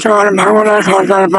这玩忙过来，从我家里。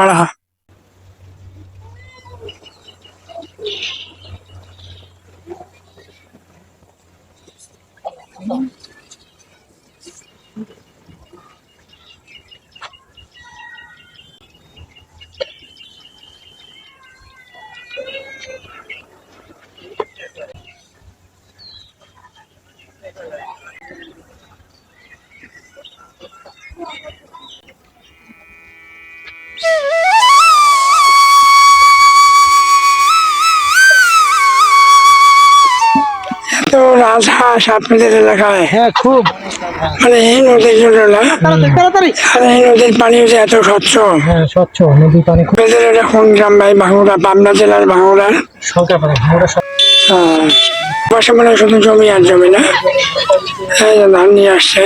রাজহাঁস আপনাদের এলাকায়? হ্যাঁ খুব। মানে এই নদীর জন্য না? তাড়াতাড়ি আর এই নদীর পানি যে এত স্বচ্ছ? হ্যাঁ স্বচ্ছ নদীর পানি আপনাদের এটা কোন গ্রাম ভাই? ভাঙড়া পাবনা জেলার বাংলা হ্যাঁ পাশে মানে শুধু জমি আর জমি না? এই যে ধান নিয়ে আসছে।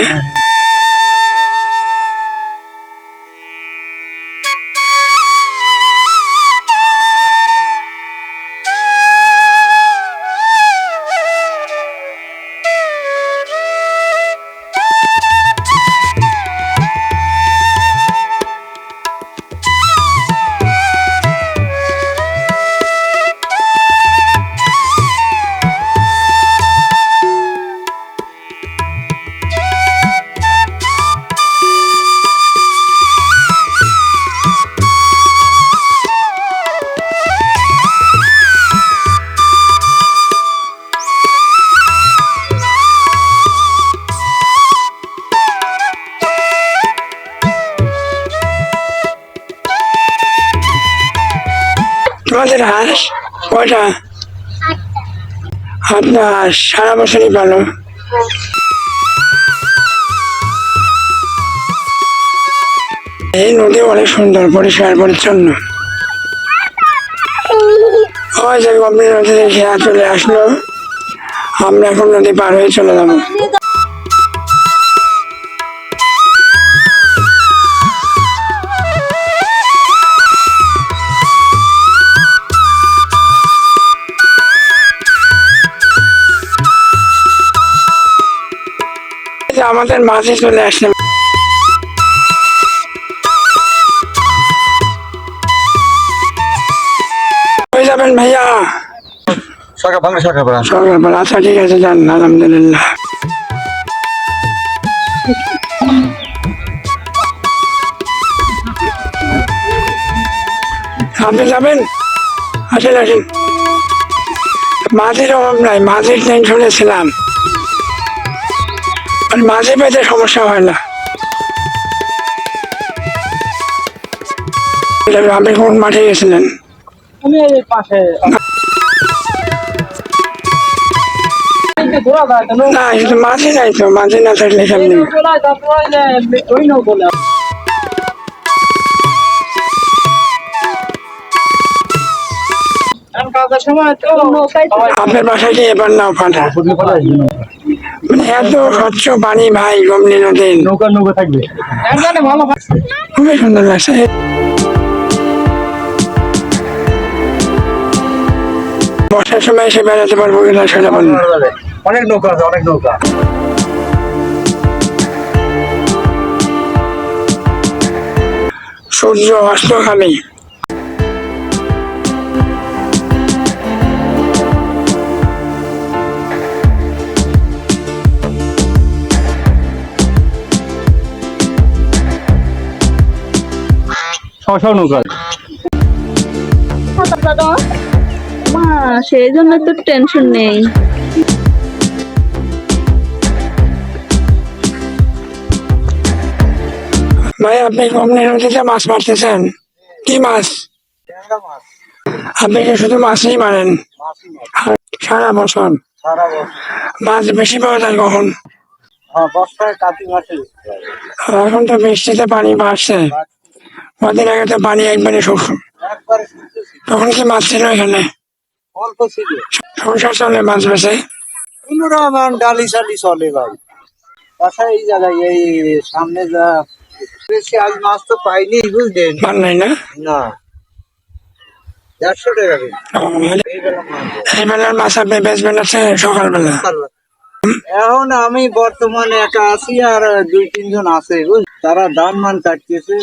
তোমাদের হাঁস কয়টা? আপনার হাঁস সারা বছরই ভালো। এই নদী অনেক সুন্দর, পরিষ্কার, পরিচ্ছন্ন। ওই যে গম্ভীর নদী দেখে চলে আসলো। আমরা এখন নদী পার হয়ে চলে যাব। আমাদের মাঝে চলে আসলে হয়ে যাবেন ভাইয়া। সরকার বাংলা সরকার পাড়া সকালবেলা আচ্ছা ঠিক আছে যান। আলহামদুলিল্লাহ। আপনি যাবেন? আসেন আসেন। মাঝের অভাব নাই মাঝের টেনশনে ছিলাম। আর মাঝে পেতে সমস্যা হয় না। আপনি কোন মাঠে গেছিলেন? আমি এই পাশে ঘোরা যায় তো না কিন্তু মাঝে নাই তো মাঝে না থাকলে কেমনি? নৌ আপনার বাসায় কি এবার নাও ফাটা মানে এত স্বচ্ছ পানি ভাই গমলি নদীর। নৌকা নৌকা থাকবে। খুবই সুন্দর লাগছে। বর্ষার সময় এসে বেড়াতে পারব কিনা সেটা বলুন। অনেক নৌকা আছে অনেক নৌকা। সূর্য অস্তখালি ছশো নৌকা মা সেই জন্য তো টেনশন নেই। ভাই আপনি গমলি নদীতে মাছ মারতেছেন? কি মাছ? আপনি কি শুধু মাছই মারেন? সারা বছর? মাছ বেশি পাওয়া যায় কখন? হ্যাঁ এখন তো বৃষ্টিতে পানি বাড়ছে কদিন আগে তো পানি একবারে শুকনো তখন কি মাছ ছিল এখানে? অল্প ছিল। সংসার চলে মাছ বেছে মান ডালি চালি চলে ভাই। এই জায়গায় এই সামনে যা বেশি আজ মাছ তো পাইনি বুঝলেন? ভালো নাই না? না। টাকা। এই বেলার মাছ আপনি বেচবেন আছে সকালবেলা? সকালবেলা। এখন আমি বর্তমানে একা আছি আর দুই তিনজন আছে বুঝ তারা দাম মান কাটতেছে